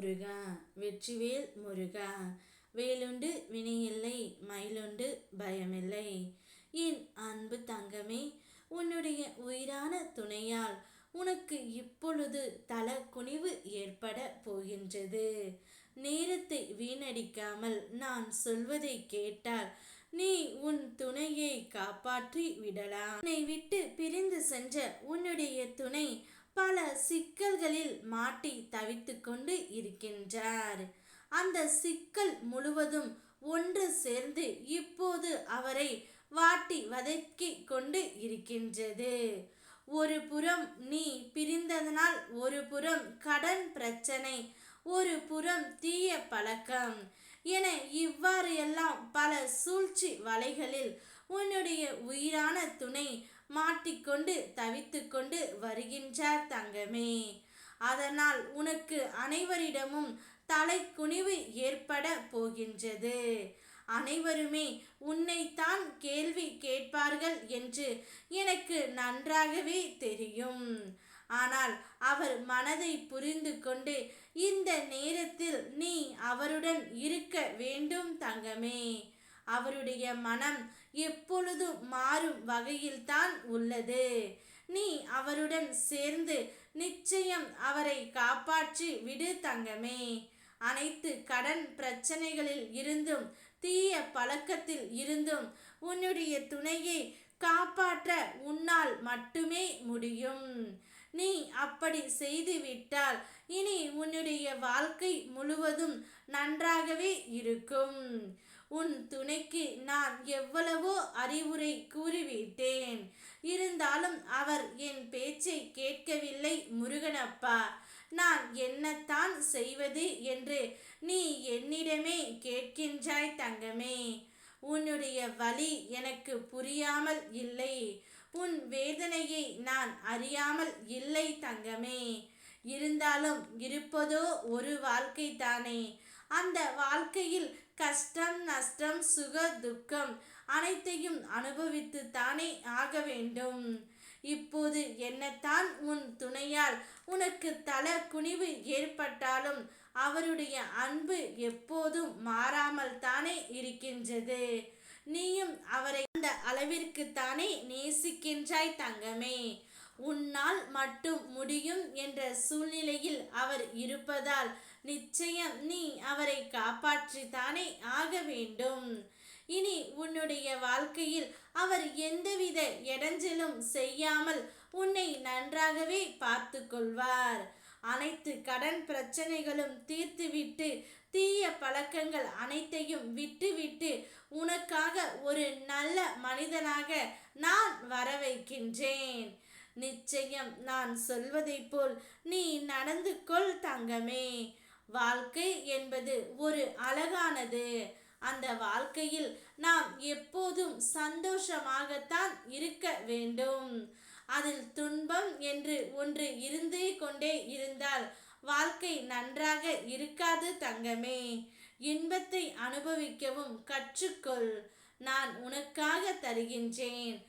முருகா வெற்றிவேல் முருகா. வேலுண்டு வினையில்லை மயிலுண்டு பயமில்லை. என் அன்பு தங்கமே உன்னுடைய உயிரான துணையால் உனக்கு இப்பொழுது தல குனிவு ஏற்பட போகின்றது. நேரத்தை வீணடிக்காமல் நான் சொல்வதை கேட்டால் நீ உன் துணையை காப்பாற்றி விடலாம். உன்னை விட்டு பிரிந்து சென்ற உன்னுடைய துணை பல சிக்கல்களில் மாட்டி தவித்து கொண்டு இருக்கின்றார். அந்த சிக்கல் முழுவதும் ஒன்று சேர்ந்து இப்போது அவரை வாட்டி வதக்கி கொண்டு இருக்கின்றது. ஒரு புறம் நீ பிரிந்ததனால் ஒரு புறம் கடன் பிரச்சனை ஒரு புறம் தீய பழக்கம் என இவ்வாறு எல்லாம் பல சூழ்ச்சி வலைகளில் உன்னுடைய உயிரான துணை மாட்டிக்கொண்டு தவித்து கொண்டு வருகின்றார் தங்கமே. அதனால் உனக்கு அனைவரிடமும் தலை குனிவு ஏற்பட போகின்றது. அனைவருமே உன்னைத்தான் கேள்வி கேட்பார்கள் என்று எனக்கு நன்றாகவே தெரியும். ஆனால் அவர் மனதை புரிந்து கொண்டு இந்த நேரத்தில் நீ அவருடன் இருக்க வேண்டும் தங்கமே. அவருடைய மனம் எப்பொழுதும் மாறும் வகையில்தான் உள்ளது. நீ அவருடன் சேர்ந்து நிச்சயம் அவரை காப்பாற்றி விடு தங்கமே. அனைத்து கடன் பிரச்சனைகளில் இருந்தும் தீய பழக்கத்தில் இருந்தும் உன்னுடைய துணையை காப்பாற்ற உன்னால் மட்டுமே முடியும். நீ அப்படி செய்துவிட்டால் இனி உன்னுடைய வாழ்க்கை முழுவதும் நன்றாகவே இருக்கும். உன் துணைக்கு நான் எவ்வளவோ அறிவுரை கூறிவிட்டேன். இருந்தாலும் அவர் என் பேச்சை கேட்கவில்லை முருகனப்பா. நான் என்னத்தான் செய்வது என்று நீ என்னிடமே கேட்கின்றாய் தங்கமே. உன்னுடைய வழி எனக்கு புரியாமல் இல்லை. உன் வேதனையை நான் அறியாமல் இல்லை தங்கமே. இருந்தாலும் இருப்பதோ ஒரு வாழ்க்கை தானே அந்த வாழ்க்கையில் கஷ்டம் நஷ்டம் சுக துக்கம் அனைத்தையும் அனுபவித்து தானே ஆக வேண்டும். இப்போது என்னத்தான் உன் துணையால் உனக்கு தல குனிவு ஏற்பட்டாலும் அவருடைய அன்பு எப்போதும் மாறாமல் தானே இருக்கின்றது. நீயும் அவரை அந்த அளவிற்கு தானே நேசிக்கின்றாய் தங்கமே. உன்னால் மட்டும் முடியும் என்ற சூழ்நிலையில் அவர் இருப்பதால் நிச்சயம் நீ அவரை காப்பாற்றித்தானே ஆக வேண்டும். இனி உன்னுடைய வாழ்க்கையில் அவர் எந்தவித இடைஞ்சலும் செய்யாமல் உன்னை நன்றாகவே பார்த்து கொள்வார் அனைத்து கடன் பிரச்சனைகளும் தீர்த்துவிட்டு தீய பழக்கங்கள் அனைத்தையும் விட்டுவிட்டு உனக்காக ஒரு நல்ல மனிதனாக நான் வர வைக்கின்றேன் நிச்சயம் நான் சொல்வதைப் போல் நீ நடந்து கொள் தங்கமே. வாழ்க்கை என்பது ஒரு அழகானது. அந்த வாழ்க்கையில் நாம் எப்போதும் சந்தோஷமாகத்தான் இருக்க வேண்டும். அதில் துன்பம் என்று ஒன்று இருந்து கொண்டே இருந்தால் வாழ்க்கை நன்றாக இருக்காது தங்கமே. இன்பத்தை அனுபவிக்கவும் கற்றுக்கொள். நான் உனக்காக தருகின்றேன்.